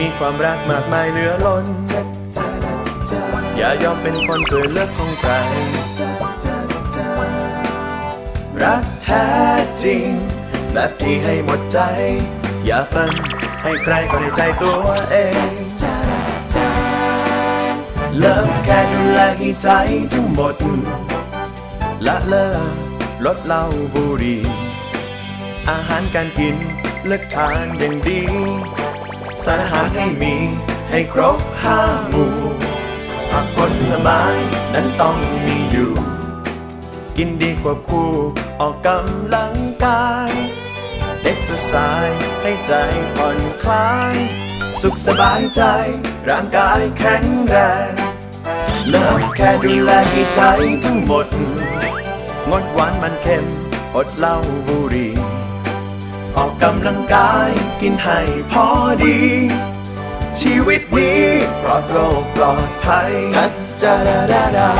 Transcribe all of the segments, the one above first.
มีความรักมากมายเหลือล้น อย่ายอมเป็นคนเกิดเลือกของใคร รักแท้จริง แบบที่ให้หมดใจ อย่าเพิ่งให้ใครก็ในใจตัวเองเลิกแค่ดูแลให้ใจทั้งหมด ละเลิกลดเหล้าบุหรี่อาหารการกินเลือกทานอย่างดี สารอาหารให้มีให้ครบห้าหมู่ผักผลไม้นั้นต้องมีอยู่ กินดีกว่าคู่ออกกำลังกายเอ็กซ์ไซส์ให้ใจผ่อนคลาย สุขสบายใจ ร่างกายแข็งแรงเลิกแค่ดูแลให้ใจทั้งหมด งดหวานมันเค็มอดเหล้าบุหรี่ ออกกำลังกายกินให้พอดี ชีวิตนี้ปลอดโรคปลอดภัยจัดจาดาดา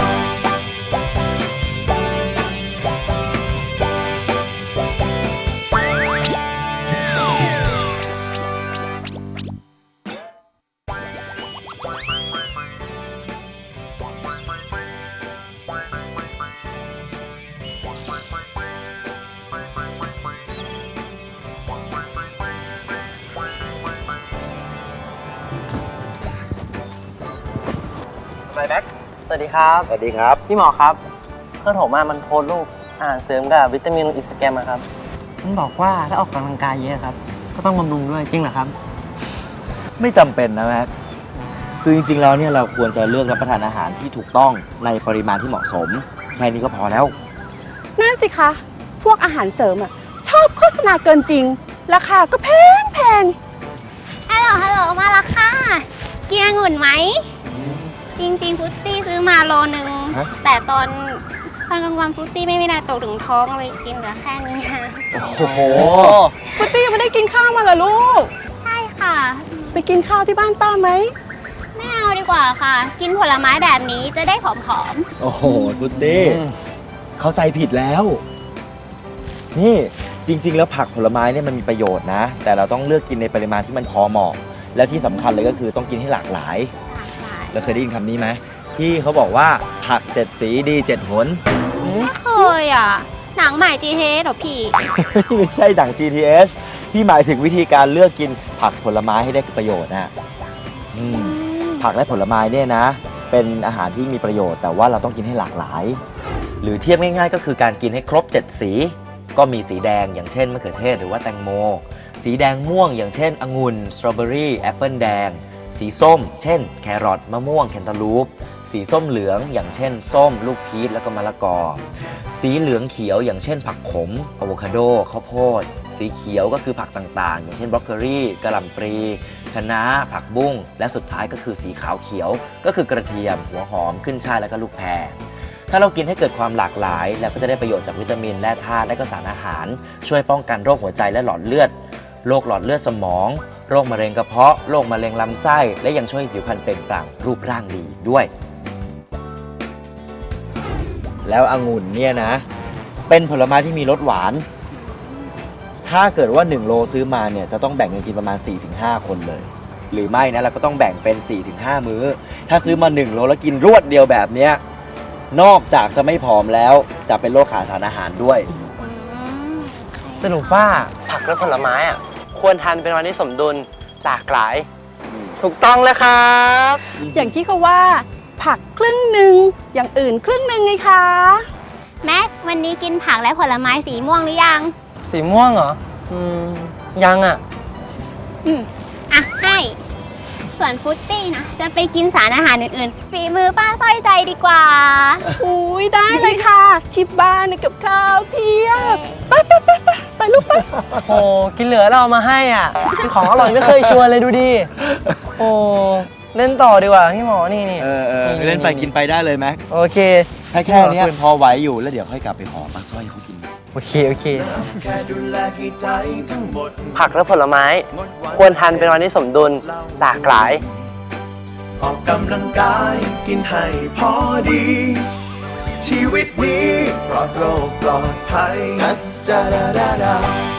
ดาไมแบ็กสวัสดีครับ สวัสดีครับ พี่หมอครับ เพื่อนผมมามันโพสต์รูปอาหารเสริมกับวิตามินลงอินสตาแกรมอะครับมันบอกว่าถ้าออกกำลังกายเยอะครับ ก็ต้องบำรุงด้วยจริงเหรอครับ ไม่จำเป็นนะแม็กคือจริงๆแล้วเนี่ยเราควรจะเลือกรับประทานอาหารที่ถูกต้องในปริมาณที่เหมาะสม แค่นี้ก็พอแล้ว นั่นสิคะ พวกอาหารเสริมอะชอบโฆษณาเกินจริง ราคาก็แพงแพงฮัลโหลฮัลโหลมาและค่ะกินองุ่นไหม จริงๆฟรุตตี้ซื้อมาโลนึง ฮะ แต่ตอนตอนกลางวันฟรุตตี้ไม่มีอะไรตกถึงท้องเลยกินเหลือแค่นี้ค่ะโอ้โห ฟุตตี้ยังไม่ได้กินข้าวมาเหรอลูก ใช่ค่ะ ไปกินข้าวที่บ้านป้าไหม ไม่เอาดีกว่าค่ะ กินผลไม้แบบนี้จะได้ผอมโอ้โหพุตตี้เข้าใจผิดแล้ว นี่จริง ๆ แล้วผักผลไม้เนี่ยมันมีประโยชน์นะ แต่เราต้องเลือกกินในปริมาณที่มันพอเหมาะ และที่สำคัญเลยก็คือต้องกินให้หลากหลาย เราเคยได้ยินคำนี้ไหมที่เขาบอกว่าผักเจ็ดสีดีเจ็ดหน ไม่เคยอะ หนังใหม่ g t เหรอพี่ ไม่ใช่ดั่ง GTH พี่หมายถึงวิธีการเลือกกินผักผลไม้ให้ได้ประโยชน์นะอืมผักและผลไม้เนี่ยนะ เป็นอาหารที่มีประโยชน์ แต่ว่าเราต้องกินให้หลากหลาย หรือเทียบง่ายๆ ก็คือการกินให้ครบ 7 สี ก็มีสีแดงอย่างเช่นมะเขือเทศหรือว่าแตงโม สีแดงม่วงอย่างเช่นองุ่นสตรอเบอรี่แอปเปิลแดง สีส้ม เช่น แครอทมะม่วงแคนตาลูป สีส้มเหลือง อย่างเช่น ส้ม ลูกพีชแล้วก็มะละกอ สีเหลืองเขียวอย่างเช่น ผักขมอะโวคาโดข้าวโพด สีเขียวก็คือผักต่างๆ อย่างเช่นบรอกโคลีกระหล่ำปลีคะน้าผักบุ้ง และสุดท้ายก็คือสีขาวเขียว ก็คือกระเทียม หัวหอมขึ้นช่ายแล้วก็ลูกแพรถ้าเรากินให้เกิดความหลากหลาย แล้วก็จะได้ประโยชน์จากวิตามินแร่ธาตุและก็สารอาหาร ช่วยป้องกันโรคหัวใจและหลอดเลือดโรคหลอดเลือดสมอง โรคมะเร็งกระเพาะโรคมะเร็งลำไส้ และยังช่วยให้ผิวพรรณเปล่งปลั่งรูปร่างดีอีกด้วย แล้วองุ่นเนี่ยนะ เป็นผลไม้ที่มีรสหวาน ถ้าเกิดว่า 1 โลซื้อมาเนี่ยจะต้องแบ่งกันกินประมาณ 4-5 คนเลย หรือไม่นะเราก็ต้องแบ่งเป็น 4-5 มื้อ ถ้าซื้อมา 1 โลแล้วกินรวดเดียวแบบเนี้ยนอกจากจะไม่ผอมแล้วจะเป็นโรคขาดสารอาหารด้วยอืมสรุปว่าผักและผลไม้อะ ควรทานเป็นวันที่สมดุลหลากหลาย ถูกต้องแล้วครับ อย่างที่เขาว่า ผักครึ่งหนึ่งอย่างอื่นครึ่งหนึ่งไงคะ แม็กวันนี้กินผักและผลไม้สีม่วงหรือยัง สีม่วงเหรออืมยังอะ อืมอะให้ ส่วนฟรุตตี้นะ จะไปกินสารอาหารอื่นๆฝีมือป้าสร้อยใจดีกว่า อุ้ยได้เลยค่ะ ที่บ้านเนี่ยกับข้าวเพียบไปไปไปไป ไปลูกไปโอ้กินเหลือเราเอามาให้อะของอร่อยไม่เคยชวนเลยดูดิโอ้เล่นต่อดีกว่าพี่หมอนี่นี่เออเออเล่นไปกินไปได้เลยแม็กโอเคถ้าแค่เนี้ยพอไหวอยู่แล้วเดี๋ยวค่อยกลับไปขอปลาสร้อยเขากินโอเคโอเคแค่ดูแลให้ใจทั้งหมดผักและผลไม้ ควรทานเป็นวันที่สมดุลหลากหลายออกกำลังกายกินให้พอดี ชีวิตนี้ปลอดโรคปลอดภัย จัดจาดาดาดา